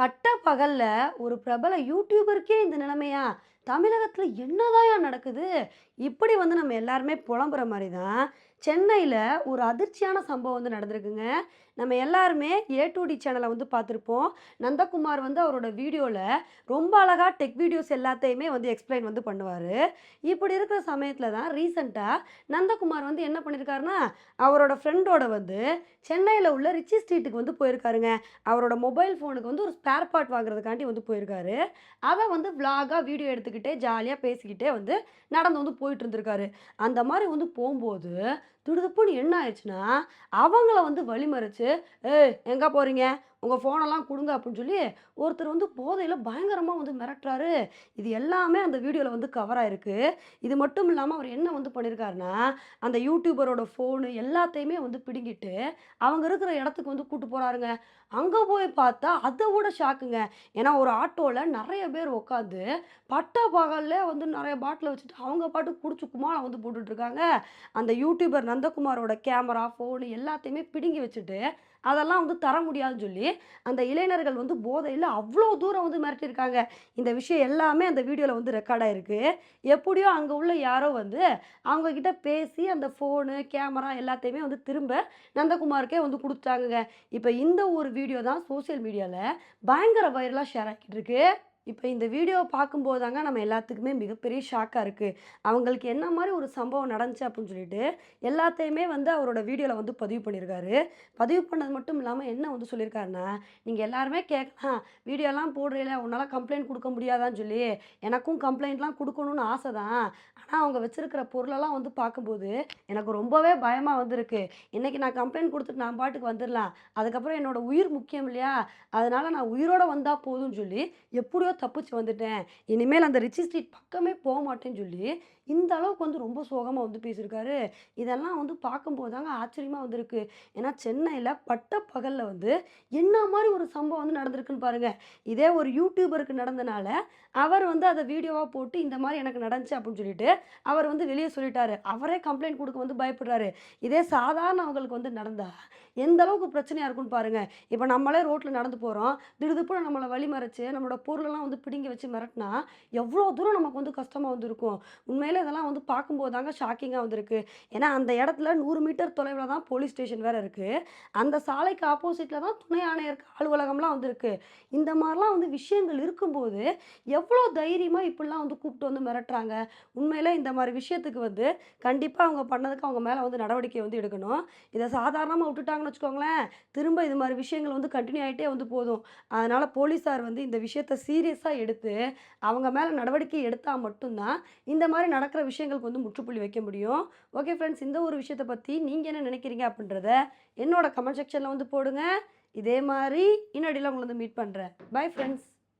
பட்ட பகலில் ஒரு பிரபல யூடியூபருக்கே இந்த நிலைமையா? தமிழகத்தில் என்னதாயா நடக்குது? இப்படி வந்து நம்ம எல்லாருமே புலம்புற மாதிரி தான் சென்னையில் ஒரு அதிர்ச்சியான சம்பவம் வந்து நடந்திருக்குங்க. நம்ம எல்லாருமே ஏ டு டி சேனலை வந்து பார்த்துருப்போம். நந்தகுமார் வந்து அவரோட வீடியோவில் ரொம்ப அழகாக டெக் வீடியோஸ் எல்லாத்தையுமே வந்து எக்ஸ்பிளைன் வந்து பண்ணுவார். இப்படி இருக்கிற சமயத்தில் தான் ரீசண்டாக நந்தகுமார் வந்து என்ன பண்ணியிருக்காருன்னா அவரோட ஃப்ரெண்டோட வந்து சென்னையில் உள்ள ரிச்சி ஸ்ட்ரீட்டுக்கு வந்து போயிருக்காருங்க. அவரோட மொபைல் ஃபோனுக்கு வந்து ஒரு ஸ்பேர் பார்ட் வாங்குறதுக்காண்டி வந்து போயிருக்காரு. அதை வந்து ஃப்ளாகாக வீடியோ எடுத்து எடுத்துக்கிட்டே ஜாலியாக பேசிக்கிட்டே வந்து நடந்து வந்து போயிட்டு இருந்திருக்காரு. அந்த மாதிரி வந்து போகும்போது துடுதுப்புன்னு என்ன ஆயிடுச்சுன்னா அவங்கள வந்து வழிமறிச்சு ஏ எங்கே போகிறீங்க உங்கள் ஃபோனெல்லாம் கொடுங்க அப்படின்னு சொல்லி ஒருத்தர் வந்து போதையில் பயங்கரமாக வந்து மிரட்டுறாரு. இது எல்லாமே அந்த வீடியோவில் வந்து கவர் ஆயிருக்கு. இது மட்டும் இல்லாமல் அவர் என்ன வந்து பண்ணியிருக்காருன்னா அந்த யூடியூபரோட ஃபோனு எல்லாத்தையுமே வந்து பிடுங்கிட்டு அவங்க இருக்கிற இடத்துக்கு வந்து கூட்டு போகிறாருங்க அங்கே போய் பார்த்தா அதை விட ஷாக்குங்க ஏன்னா ஒரு ஆட்டோவில் நிறைய பேர் உட்காந்து பட்ட பகல்ல வந்து நிறைய பாட்டில் வச்சுட்டு அவங்க பாட்டு குடிச்சு குமாரம் வந்து போட்டுட்ருக்காங்க அந்த யூடியூபர் நந்தகுமாரோட கேமரா ஃபோனு எல்லாத்தையுமே பிடுங்கி வச்சுட்டு அதெல்லாம் வந்து தர முடியாதுன்னு சொல்லி அந்த இளைஞர்கள் வந்து போதையில் அவ்வளோ தூரம் வந்து மிரட்டியிருக்காங்க. இந்த விஷயம் எல்லாமே அந்த வீடியோவில் வந்து ரெக்கார்ட் ஆகிருக்கு எப்படியோ அங்கே உள்ள யாரோ வந்து அவங்கக்கிட்ட பேசி அந்த ஃபோனு கேமரா எல்லாத்தையுமே வந்து திரும்ப நந்தகுமாருக்கே வந்து கொடுத்தாங்க இப்போ இந்த ஒரு வீடியோ தான் சோஷியல் மீடியாவில் பயங்கர வைரலாக ஷேர் ஆகிட்டு இருக்கு. இப்போ இந்த வீடியோவை பார்க்கும்போது தாங்க நம்ம எல்லாத்துக்குமே மிகப்பெரிய ஷாக்காக இருக்குது அவங்களுக்கு என்ன மாதிரி ஒரு சம்பவம் நடந்துச்சு அப்படின்னு சொல்லிட்டு எல்லாத்தையுமே வந்து அவரோட வீடியோவில் வந்து பதிவு பண்ணியிருக்காரு பதிவு பண்ணது மட்டும் இல்லாமல் என்ன வந்து சொல்லியிருக்காருன்னா நீங்கள் எல்லாருமே கேட்கலாம் வீடியோலாம் போடுறீல உன்னால் கம்ப்ளைண்ட் கொடுக்க முடியாதான்னு சொல்லி எனக்கும் கம்ப்ளைண்ட்லாம் கொடுக்கணும்னு ஆசை தான். ஆனால் அவங்க வச்சுருக்கிற பொருளெல்லாம் வந்து பார்க்கும்போது எனக்கு ரொம்பவே பயமாக வந்திருக்கு. இன்றைக்கி நான் கம்ப்ளைண்ட் கொடுத்துட்டு நான் பாட்டுக்கு வந்துடலாம் அதுக்கப்புறம் என்னோடய உயிர் முக்கியம் இல்லையா? அதனால் நான் உயிரோட வந்தால் போதும்னு சொல்லி எப்படியோ தப்பிச்சு வந்துட்டேன். இனிமேல் அந்த ரிச்சி ஸ்ட்ரீட் பக்கமே போக மாட்டேன்னு சொல்லி இந்த அளவுக்கு வந்து ரொம்ப சோகமாக வந்து பேசியிருக்காரு. இதெல்லாம் வந்து பார்க்கும்போது தாங்க ஆச்சரியமாக வந்திருக்கு. ஏன்னா சென்னையில் பட்ட பகலில் வந்து என்ன மாதிரி ஒரு சம்பவம் வந்து நடந்திருக்குன்னு பாருங்கள் இதே ஒரு யூடியூபருக்கு நடந்தனால அவர் வந்து அதை வீடியோவாக போட்டு இந்த மாதிரி எனக்கு நடந்துச்சு அப்படின்னு சொல்லிட்டு அவர் வந்து வெளியே சொல்லிட்டாரு. அவரே கம்ப்ளைண்ட் கொடுக்க வந்து பயப்படுறாரு. இதே சாதாரண அவங்களுக்கு வந்து நடந்தா எந்த அளவுக்கு பிரச்சனையாக இருக்கும்னு பாருங்கள் இப்போ நம்மளே ரோட்டில் நடந்து போகிறோம் திடுதுப்புன்னு நம்மளை வழி மறைச்சு நம்மளோட பொருளெல்லாம் வந்து பிடுங்கி வச்சு மிரட்டினா எவ்வளோ தூரம் நமக்கு வந்து கஷ்டமாக வந்திருக்கும். உண்மையில் இதெல்லாம் வந்து பார்க்கும்போது தாங்க ஷாக்கிங்காக வந்திருக்கு. ஏன்னா அந்த இடத்துல நூறு மீட்டர் தொலைவில் தான் போலீஸ் ஸ்டேஷன் வேறு இருக்குது அந்த சாலைக்கு ஆப்போசிட்டில் தான் துணை ஆணையருக்கு அலுவலகம்லாம் வந்திருக்கு. இந்த மாதிரிலாம் வந்து விஷயங்கள் இருக்கும்போது எவ்வளோ தைரியமாக இப்படிலாம் வந்து கூப்பிட்டு வந்து மிரட்டுறாங்க? உண்மையில் இந்த மாதிரி விஷயத்துக்கு வந்து கண்டிப்பாக அவங்க பண்ணதுக்கு அவங்க மேலே வந்து நடவடிக்கை வந்து எடுக்கணும். இதை சாதாரணமாக விட்டுட்டாங்கன்னு வச்சுக்கோங்களேன் திரும்ப இது மாதிரி விஷயங்கள் வந்து கண்டினியூ ஆகிட்டே வந்து போதும். அதனால் போலீஸார் வந்து இந்த விஷயத்தை சீரியஸாக எடுத்து அவங்க மேலே நடவடிக்கை எடுத்தால் மட்டும்தான் இந்த மாதிரி நடக்கிற விஷயங்களுக்கு வந்து முற்றுப்புள்ளி வைக்க முடியும். ஓகே ஃப்ரெண்ட்ஸ் இந்த ஒரு விஷயத்தை பற்றி நீங்கள் என்ன நினைக்கிறீங்க அப்படின்றத என்னோட கமெண்ட் செக்ஷனில் வந்து போடுங்க. இதே மாதிரி இன்னடியில் உங்களை வந்து மீட் பண்ணுறேன் பை ஃப்ரெண்ட்ஸ்